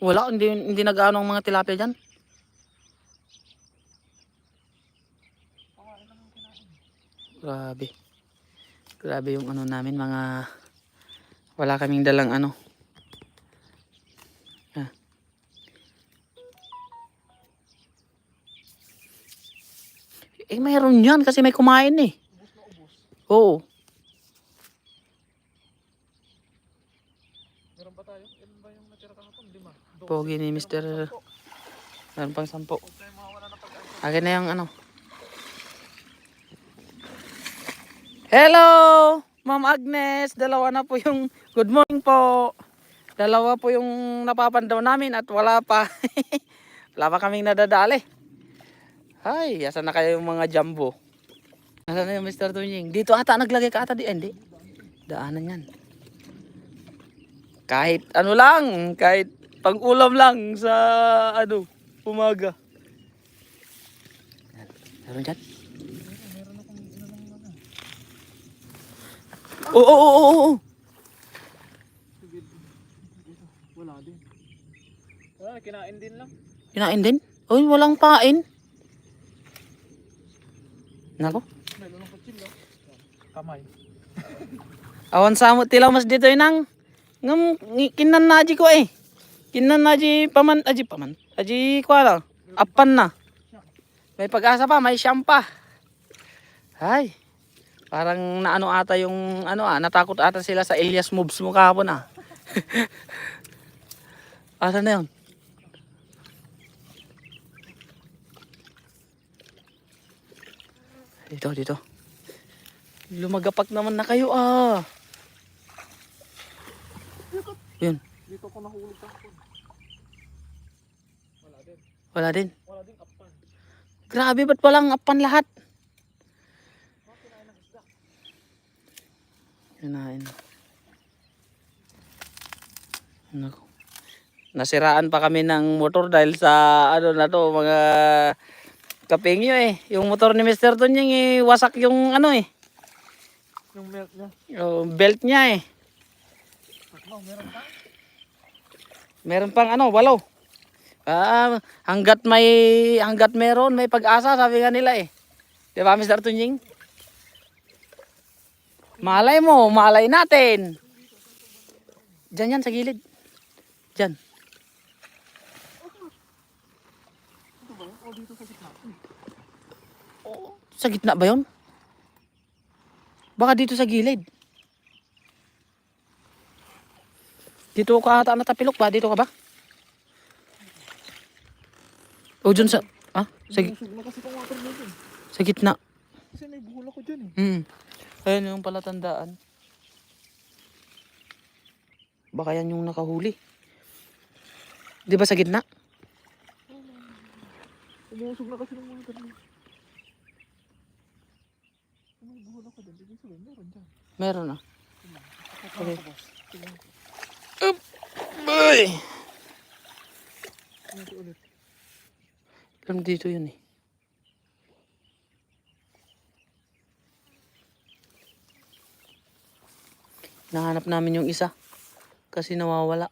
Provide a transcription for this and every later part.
Wala, hindi, hindi nag-ano ang mga tilapia dyan. Grabe. Grabe yung ano namin, mga... Wala kaming dalang ano. Ah. Eh, mayroon yan kasi may kumain eh. Oo. Meron ba tayo? Ilan ba yung natira kahapon? Lima. Pogi ni Mr. Meron pang sampo. Akin na yung ano. Hello! Ma'am Agnes, dalawa na po yung good morning po. Dalawa po yung napapandaw namin at wala pa. wala pa kaming nadadali. Ay, asan na kayo yung mga jumbo? Asan na yung Mr. Tunying? Dito ata naglagay ka ata di eh, hindi. Daanan yan. Kahit ano lang, kahit pang-ulam lang sa ano, umaga. Meron dyan? Oo, oo, oo, oo. Wala din. Wala, kinain din lang. Kinain din? Uy, walang pain. Nako. Kamay. Awan sa mo tilaw mas dito inang. Ngam kinan na ko eh. Kinan na aji paman aji paman. Aji ko ala. Apan na. May pag-asa pa, may siyam pa. Ay. Parang naano ata yung ano ah, natakot ata sila sa Elias moves mo kahapon ah. Asa na yun? Dito, dito. Lumagapak naman na kayo ah. Yun, Dito ko nahulog kahapon. Wala din. wala din. Kapan. Grabe, ba't walang apan lahat? Kinain. Nako. Nasiraan pa kami ng motor dahil sa ano na to, mga kapingyo eh. Yung motor ni Mr. Tonying eh, wasak yung ano eh. Yung milk niya. yung belt niya eh. Meron pa. Meron pang ano, walo. Ah, hanggat may hanggat meron, may pag-asa sabi nga nila eh. 'Di ba, Mr. Tunying? Malay mo, malay natin. Diyan yan sa gilid. Diyan. Ito ba? O dito sa gitna. Ba yun? Baka dito sa gilid. Dito ka ata natapilok ba? Dito ka ba? O dyan sa... Ah? Sa, gi- na kasi itong water sa gitna. Kasi may buhol ako dyan eh. Hmm. Ayun yung palatandaan. Baka yan yung nakahuli. Di ba sa gitna? Umusog na kasi ng water nito. May buhol ako dyan. Ibig sabihin, meron dyan. Meron ah. Okay. Ay! Tingnan ko ulit. Alam dito yun eh. Nahanap namin yung isa. Kasi nawawala.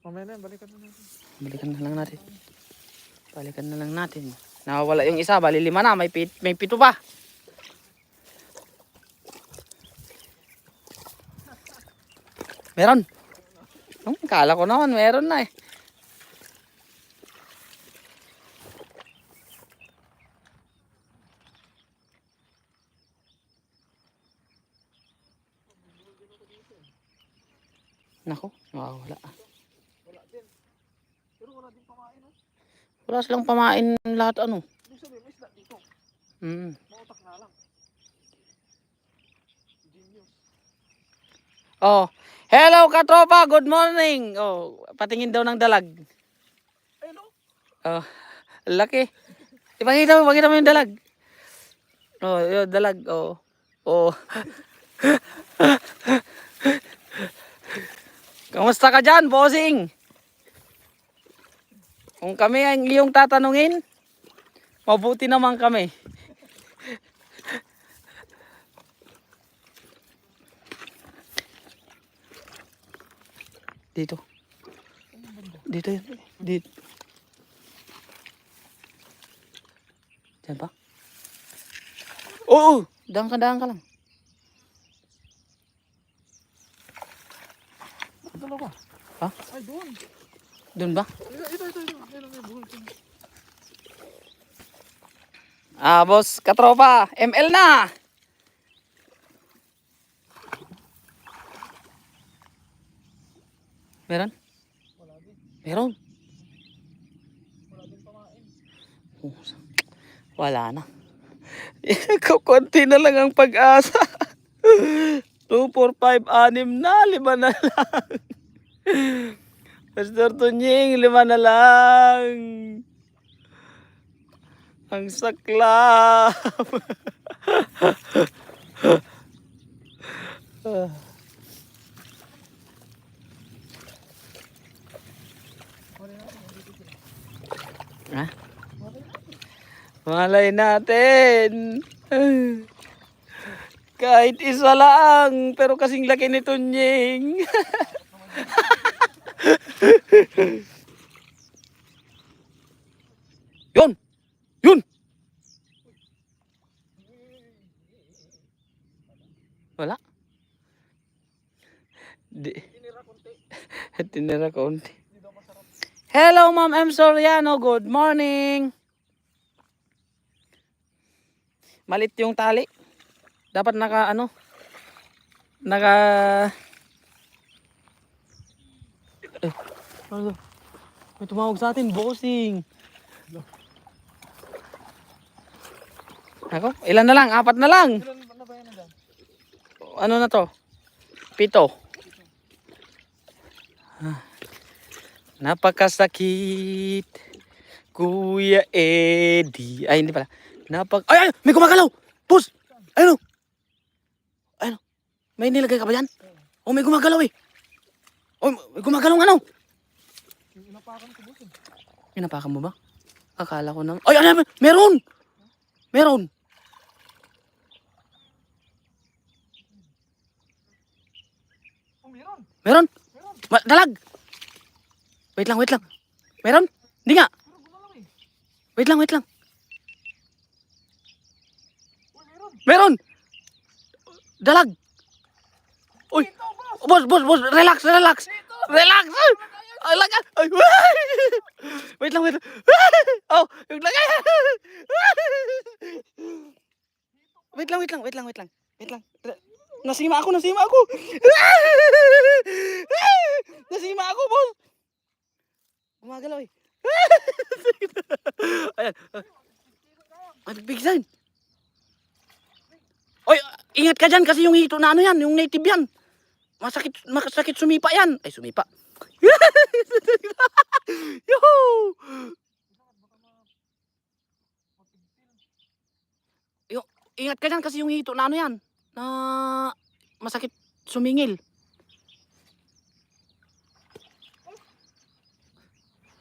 Mamaya na balikan na natin. Balikan na lang natin. Balikan na lang natin. Nawawala yung isa. Bali lima na. May, pit, may pito pa. Meron. Kala ko naman meron na eh. Nako, nawawala. Wala din. Pero wala din pamain. Oh. Wala silang pamain lahat ano. Ibig sabihin, may isda dito. Mm. Mautak na lang. Genius. Oh, hello katropa, good morning. Oh, patingin daw ng dalag. Ayun oh. Oh, laki. Ipakita mo, pakita mo yung dalag. Oh, yung dalag. Oh. Oh. Kamusta ka dyan, bossing? Kung kami ang iyong tatanungin, mabuti naman kami. Dito. Dito yun. Dito. Diyan pa? Oo! Daan ka, daan ka lang. Dalawa. Ha? Ay, doon. Doon ba? Ito, ito, ito. ito. Ayun, may buhol. Ah, boss, katropa. ML na! Meron? Meron. Wala na. Kukunti na lang ang pag-asa. 2, 4, 5, 6 na. Lima na lang. Pastor Tunying, lima na lang. Ang saklap. Ha? Malay natin. Kahit isa lang, pero kasing laki ni Tunying. Yun! Yun! Wala. Di. Tinira konti. Tinira konti. Hello, Ma'am M. Soriano. Good morning. Malit yung tali. Dapat naka, ano, naka... Eh, ano? May tumawag sa atin, bossing. Ako, ilan na lang? Apat na lang. Dyan? Ano na to? Pito. Ah. Napakasakit. Kuya Eddie. Ay, hindi pala. Napak... Ay, ay! May gumagalaw! Boss! Ayun o! Ayun o. May nilagay ka ba yan? Oh, may gumagalaw eh. Oh, may gumagalaw ano? Yung inapakan ko boss. eh. Pinapakan mo ba? Akala ko nang... Ay, ay, ay, meron! Meron! Oh, meron. Meron! Meron. Ma- dalag! Wait lang, wait lang. Meron? Hindi nga. Eh. Wait lang, wait lang. Oh, meron. Dalag! Uy! Boss, boss, boss! Relax, relax! Relax! Ay, laga! Ay, wait lang, wait lang. Oh, yung lagay! Wait lang, wait lang, wait lang, wait lang. Wait lang. Nasima ako, nasima ako! Nasima ako, boss! Gumagalaw eh. Ayan. Ay, bigsan. Oy, ingat ka dyan kasi yung hito na ano yan, yung native yan. Masakit, masakit sumipa yan. Ay, sumipa. Yuhu! Yung, ingat ka dyan kasi yung hito na ano yan, na masakit sumingil.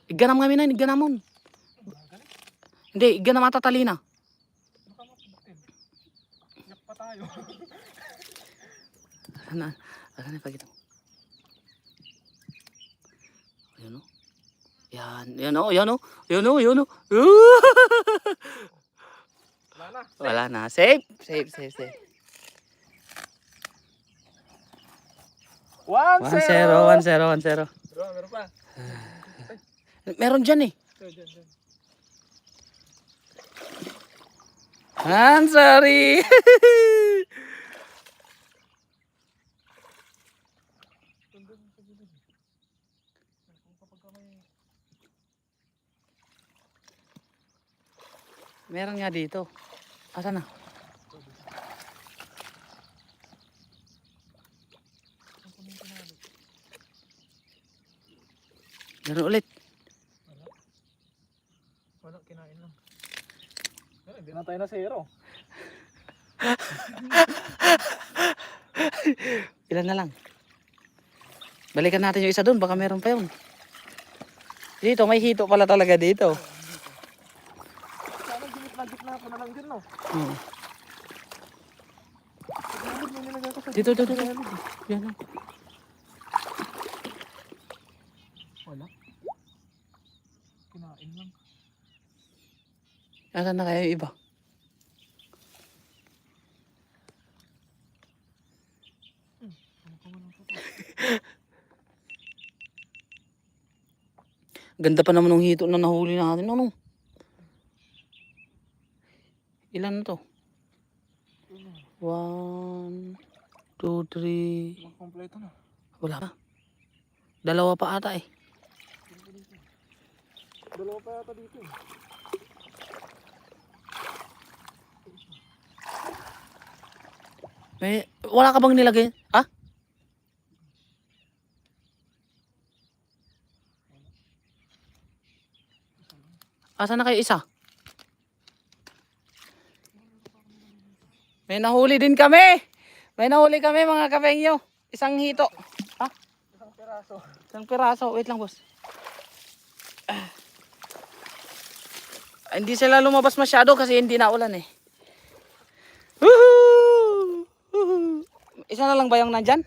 Iganam kami na, iganamon. Hindi, iganam matatalina. Baka mapabukid. Yak pa tayo. Ano, ano na ipakita Yan, yan o, yan o. Yan o, yan o. Wala na. Wala na. Safe, safe, safe, safe. One, 1-0, 1-0, 1-0. Meron, meron pa. Meron dyan eh. Ito, Meron nga dito. Asa na? Meron ulit. Wala, kinain lang. Pero hindi na tayo na zero. Ilan na lang? Balikan natin yung isa doon. Baka meron pa yun. Dito, may hito pala talaga dito. Sana gitna-gitna ko na lang din, no? Hmm. Gilid mo nilagay sa Dito, dito, dito. Yan. Wala. kinain lang. Nasaan na kaya yung iba? Ano? Ganda pa naman ng hito na nahuli natin. Ano? Ilan na to? One, two, three. Kompleto na. Wala pa. Dalawa pa ata eh. Dalawa pa yata dito eh. May, wala ka bang nilagay? Ha? Asa na kayo isa? May nahuli din kami. May nahuli kami mga kapengyo. Isang hito. Ha? Isang peraso. Isang piraso. Wait lang boss. Ah. Hindi sila lumabas masyado kasi hindi na ulan eh. Woohoo! Woohoo! Isa na lang ba yung nandyan?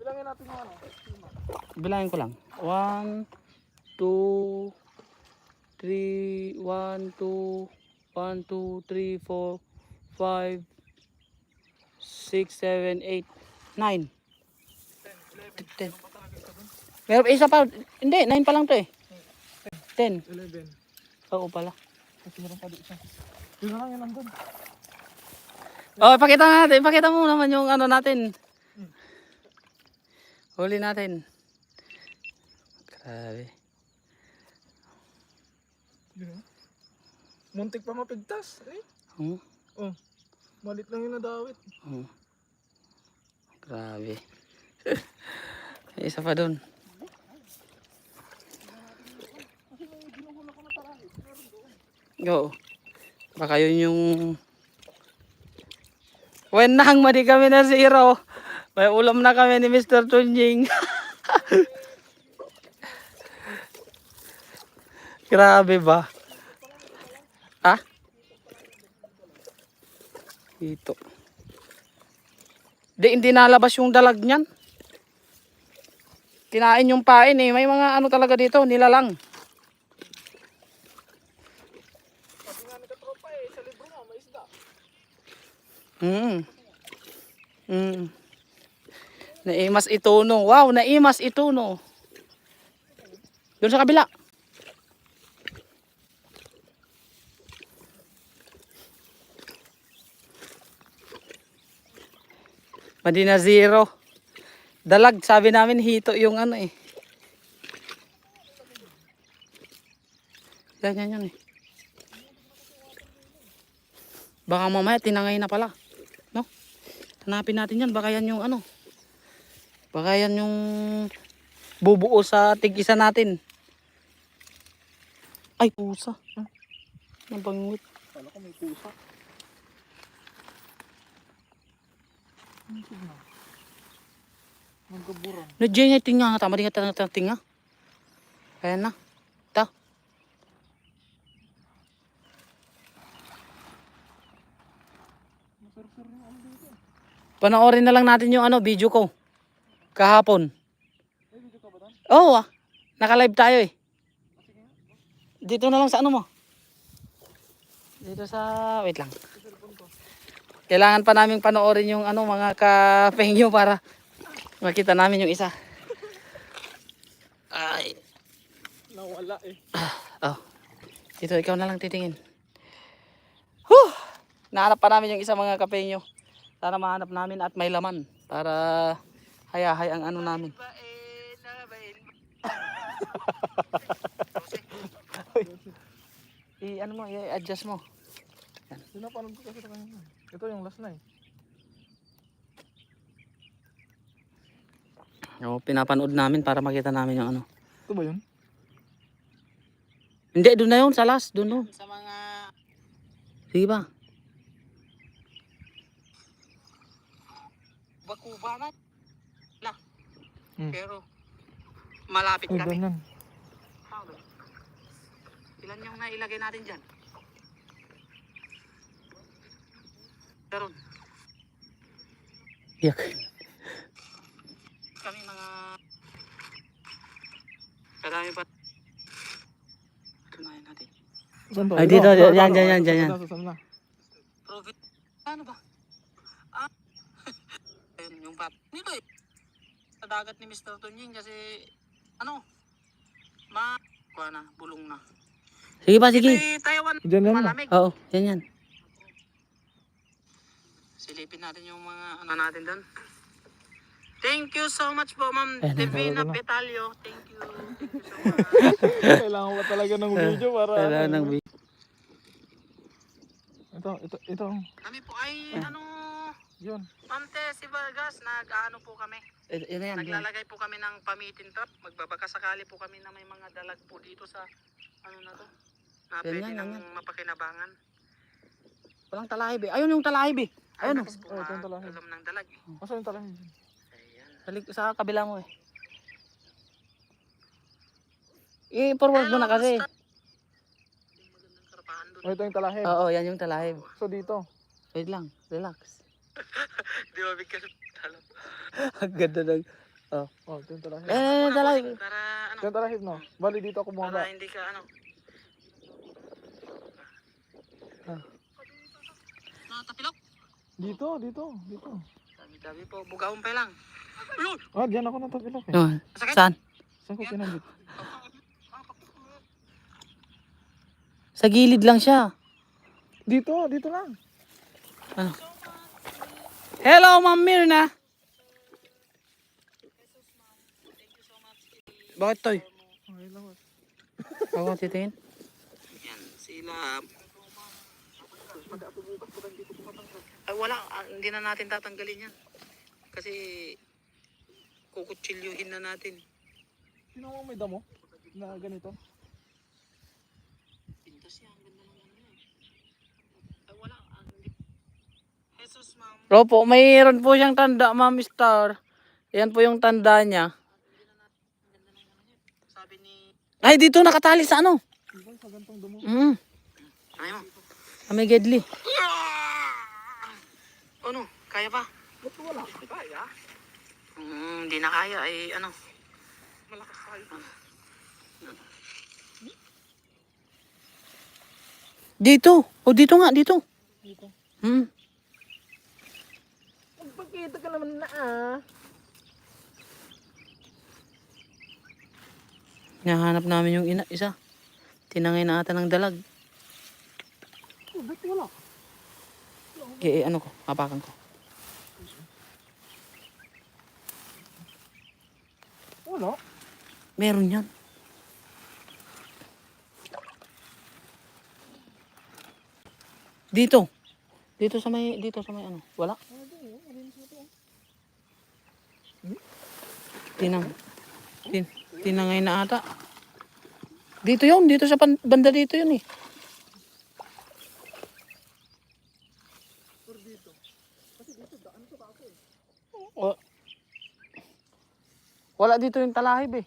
Bilangin natin yung ano. Bilangin ko lang. One, two, three, one, two, one, two, three, four, five, six, seven, eight, nine. Ten, eleven. Ten. Ano pa talaga isa dun? Meron pa isa pa. Hindi, nine pa lang to eh. Ten. Eleven. Oo pala. Kasi meron pa dito isa. Yun na lang yun nandun. Oh, pakita natin. Pakita mo naman yung ano natin. Huli natin. Grabe. Oh. Muntik pa mapigtas. Eh. Hmm? Oh. Malit lang yung nadawit. Hmm. Grabe. Isa pa dun. Oo. Baka yun yung... When nang madi kami na zero, may ulam na kami ni Mr. Tunying. Grabe ba? Dito. Di, hindi nalabas yung dalag niyan. Kinain yung pain eh. May mga ano talaga dito, nilalang. Sabi nga ni katropa eh, sa libro mo, may isda. Mm. Mm. Naimas ituno. Wow, naimas ituno. Doon sa kabila. Madina zero. Dalag, sabi namin hito yung ano eh. Yan, yan, yan eh. Baka mamaya tinangay na pala. No? Hanapin natin yan. Baka yan yung ano. Baka yan yung bubuo sa tig-isa natin. Ay, pusa. Huh? Nabangwit. Kala ko may pusa. Ito na? Magkaburan. No, Jay, nga tinga nga. Tama din nga tinga-. Ayan na. Ta. Ano. Panoorin na lang natin yung ano, video ko. Kahapon. May video ka ba doon? Oo ah. Naka-live tayo eh. Dito na lang sa ano mo. Dito sa... Wait lang. Kailangan pa namin panoorin yung ano mga kapengyo para makita namin yung isa. Ay. Nawala eh. Oh. Dito, ikaw na lang titingin. Huh! Nahanap pa namin yung isa mga kapengyo. Sana mahanap namin at may laman para hayahay ang ano namin. I ano mo, i-adjust mo. Sinapanood ko kasi sa kanya. Ito yung last na eh. O, pinapanood namin para makita namin yung ano. Ito ba yun? Hindi, doon na yun, sa last, doon doon. Sa mga... Sige ba? Bakuba na. Na. Hmm. Pero, malapit Ay, kami. ganyan. Ilan yung nailagay natin dyan? Karon. Yak. Kami mga... Kadami pa. Saan to? Ay, Ito, dito, ito, yan, yan, yan, yan, yan. Profit. Ano ba? Ah. Ayun, yung pap. Dito eh. Sa dagat ni Mr. Tunying kasi ano? Ma kuha na, bulong na. Sige pa, sige. Taiwan Diyan yan malamig. Oo, yan yan. Silipin natin yung mga ano natin doon. Thank you so much po, Ma'am Ayan, Divina wala na. Petalio. Thank you. Thank you so much. Kailangan ko talaga ng video para... Kailangan ng Ito, ito, ito. Kami po ay ano, Yun. Ma'am Tessie Vargas, nag-ano po kami. Yun na yan. Naglalagay po kami ng pamitin trap. Magbabaka sakali po kami na may mga dalag po dito sa ano na to. Na Yan pwede yan, yan nang mapakinabangan. Walang talahib eh. Ayun yung talahib eh. Ayun, lakas po oh, ito yung nga talahib. alam ng dalag. eh. Masa yung talahin? Ayan. Sa, lik- sa kabila mo eh. I-forward mo na kasi. Oh, ito yung talahin. Oo, yan yung talahib. So dito. Wait lang, relax. Di ba bigyan talab? Ang ganda ng... Oh, ito yung talahin. Eh, talahib. Para ano, Ito yung talahib, no? Bali dito ako para bumaba. hindi ka ano. Ah. Natapilok. Dito, dito, dito. Dami-dami po, bugawon pa lang. Ayun! Ah, diyan ako natapilok eh. Oh, Sakit! saan? Saan ko kinabit? Sa gilid lang siya. Dito, dito lang. Hello, Ma'am Mirna. Bakit toy? Okay lang. Ako titingin. Yan, sila. Ay wala, ah, hindi na natin tatanggalin yan. Kasi kukutsilyuhin na natin. Sino mo may damo? Na ganito? Pintas yan, ganda ng ano yan. Ay wala, ah, hindi. Jesus, ma'am. Ropo, mayroon po siyang tanda, Ma'am Star. Yan po yung tanda niya. Sabi ni... Ay, dito nakatali sa ano? Diba sa gantong damo? Mm. Ay mo. Sa may gedli. Ano, kaya pa? Ba't wala? Kaya? Hmm, hindi na kaya, ay ano. Malakas tayo. Dito. O dito nga, dito. Dito. Hmm. Magpakita ka naman na ah. Nahanap namin yung ina, isa. Tinangay na ata ng dalag. Oh, ba't wala? Eh, ano ko, hapakan ko. Wala. Meron yan. Dito. Dito sa may, dito sa may ano. Wala. Tinang, tin, tinangay na ata. Dito yun, dito sa pan, banda dito yun eh. O, wala dito yung talahib eh.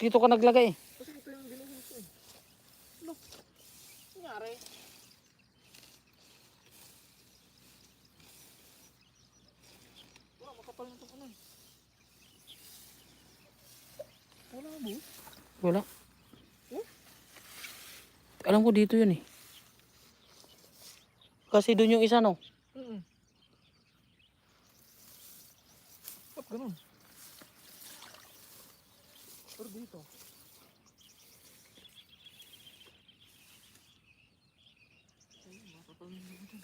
Dito ka naglagay eh. Kasi ito yung binuhos ko eh. Ano? Nangyari? Wala, makapal na ano eh. Wala mo? Wala. Alam ko dito yun eh. Kasi doon yung isa no. Mm Ba't ganun? Pero dito. Ay, makapal na dito.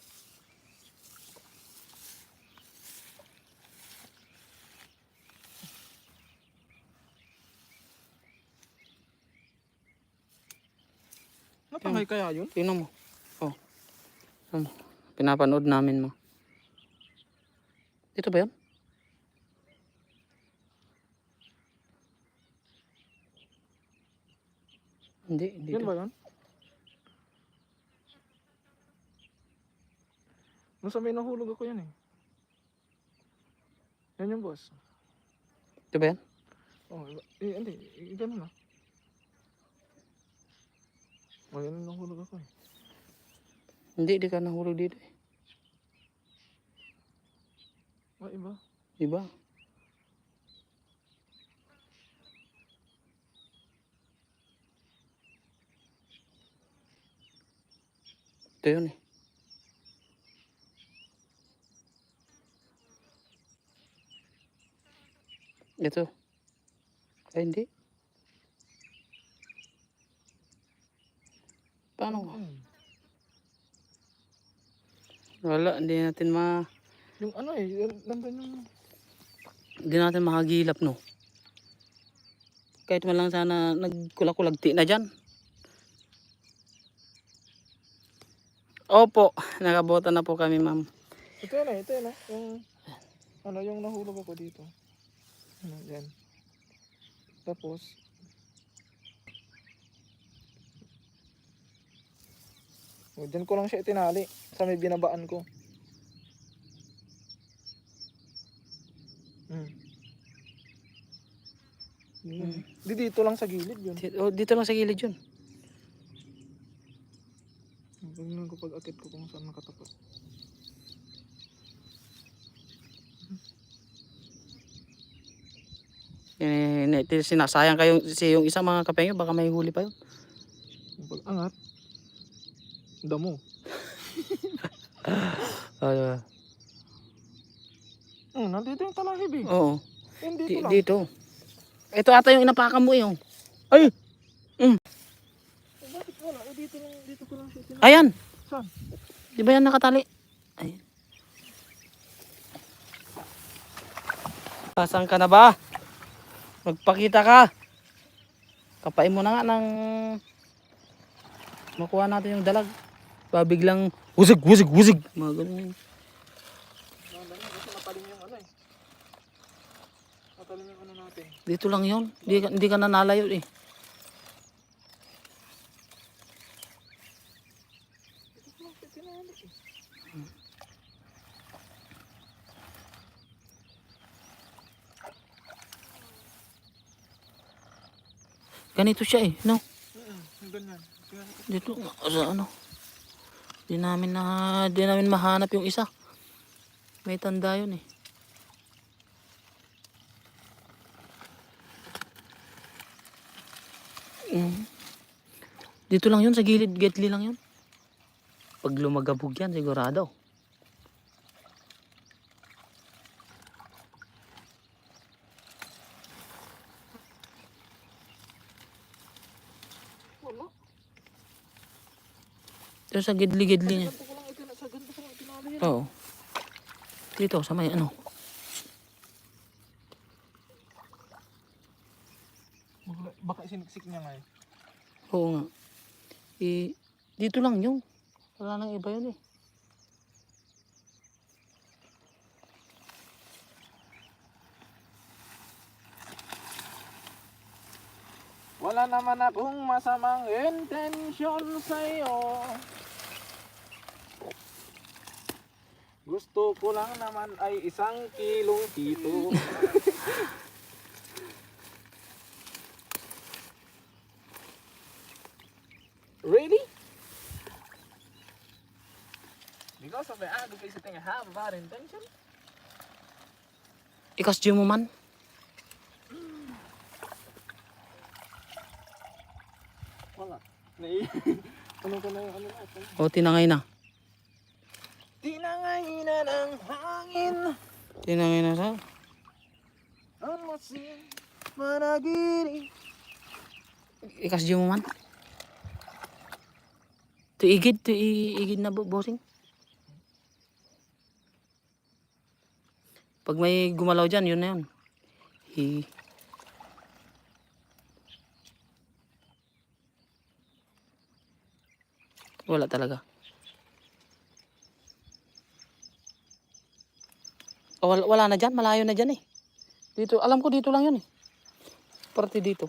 Natangay kaya yun? Tingnan mo. Oh. Pinapanood namin mo. Dito ba yun? Hindi, hindi. Yan ba yun? Nung sa may nahulog ako yan eh. Yan yung boss. Ito ba yan? Oh, iba- eh, hindi. Eh, ganun na. Oh, yan yung nahulog ako eh. Hindi, di ka nahulog dito eh. Oh, iba. Diba? Yun eh. Ito. Ay, hindi. Paano? Hmm. Wala, hindi natin ma... Yung ano eh, nandun yung... Hindi natin makagilap, no? Kahit man lang sana nagkulag-kulagti na dyan. Opo, nakabota na po kami, ma'am. Ito yun eh, ito yun eh. Yung... Ano, yung nahulog ako dito. Ano, yan. Tapos... Oh, dyan ko lang siya itinali. Sa may binabaan ko. Hmm. Yun. Di dito lang sa gilid yun. Dito, oh, dito lang sa gilid yun. Tingnan ko pag akit ko kung saan nakatapat. Eh, sinasayang kayo si yung isang mga kapengyo, baka may huli pa yun. Pag angat. Damo. Uh, Hmm, nandito yung talahib eh. oo, dito dito. Ito ata yung inapakan mo yung. Ay! Wala? Eh, dito lang, dito ko lang siya itinali. Ayan! Saan? Di ba yan nakatali? Ayan. Pasang ka na ba? Magpakita ka. Kapain mo na nga ng makuha natin yung dalag. Babiglang wusig, wusig, wusig. Mga ganun. Ano eh. Ano. Dito lang yun. Hindi hindi ka nanalayo eh. Dito ko lang siya itinali eh. Ganito siya eh. No? Nandun yan. Tingnan ko. Dito sa ano. Di namin na di namin mahanap yung isa. May tanda yun eh. Mm. Dito lang yun sa gilid, getli lang yun. Pag lumagabog yan, sigurado. Wala. Dito sa gidli-gidli niya. Oo. Dito, sa may ano. Baka isiniksik niya nga eh. Oo nga. Eh, dito lang yun. Wala nang iba yun eh. Wala naman akong masamang intensyon sa'yo. Gusto ko lang naman ay isang kilong kito. really? Because of the advocacy I have about intention? Ikas mo man. Wala. Nai... ano ko na yung ano natin? O, tinangay na. Tinangay na ng hangin Tinangay na sa. Ang masin Managiri Ikas mo man. Tuigid, tuigid na bo- bossing. Pag may gumalaw dyan, yun na yun. Hi. Wala talaga. Wala, wala na dyan, malayo na dyan eh. Dito, alam ko dito lang yun eh. Parte dito.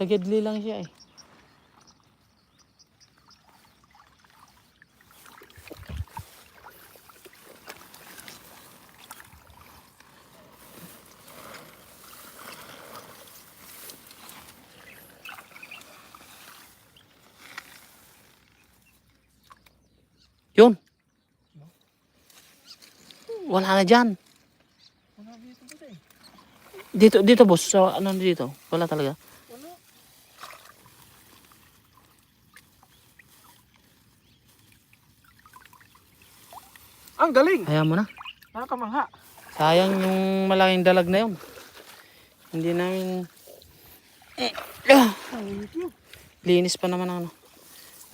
Sa Gedli lang siya eh. Yun. Wala na dyan. Wala dito eh Dito, dito boss. So, ano dito? Wala talaga. Wala. Ang galing! Hayaan mo na. Nakakamangha. Sayang yung malaking dalag na yun. Hindi namin... Eh, ah, linis pa naman ano.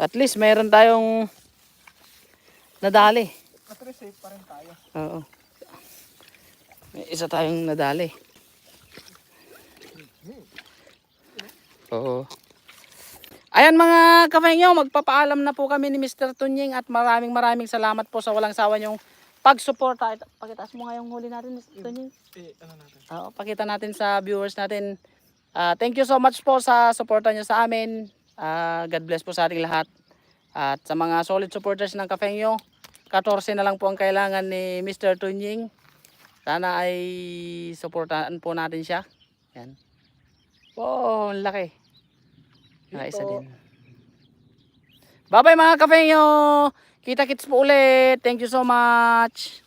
At least mayroon tayong nadali. Safe pa rin tayo. Oo. May isa tayong nadali. Oo. Ayan mga kafengyo, magpapaalam na po kami ni Mr. Tunying at maraming maraming salamat po sa walang sawa niyong pagsuporta. Ito, Pakitas mo nga yung huli natin, Mr. Tunying. Eh, ano natin? Oo, pakita natin sa viewers natin. Ah, thank you so much po sa suporta niyo sa amin. Ah, God bless po sa ating lahat. At sa mga solid supporters ng Kafengyo, 14 na lang po ang kailangan ni Mr. Tunying. Sana ay suportahan po natin siya. Yan. Wow, ang laki. Nakaisa Ito. din. Bye-bye mga Kafengyo! Kita-kits po ulit. Thank you so much.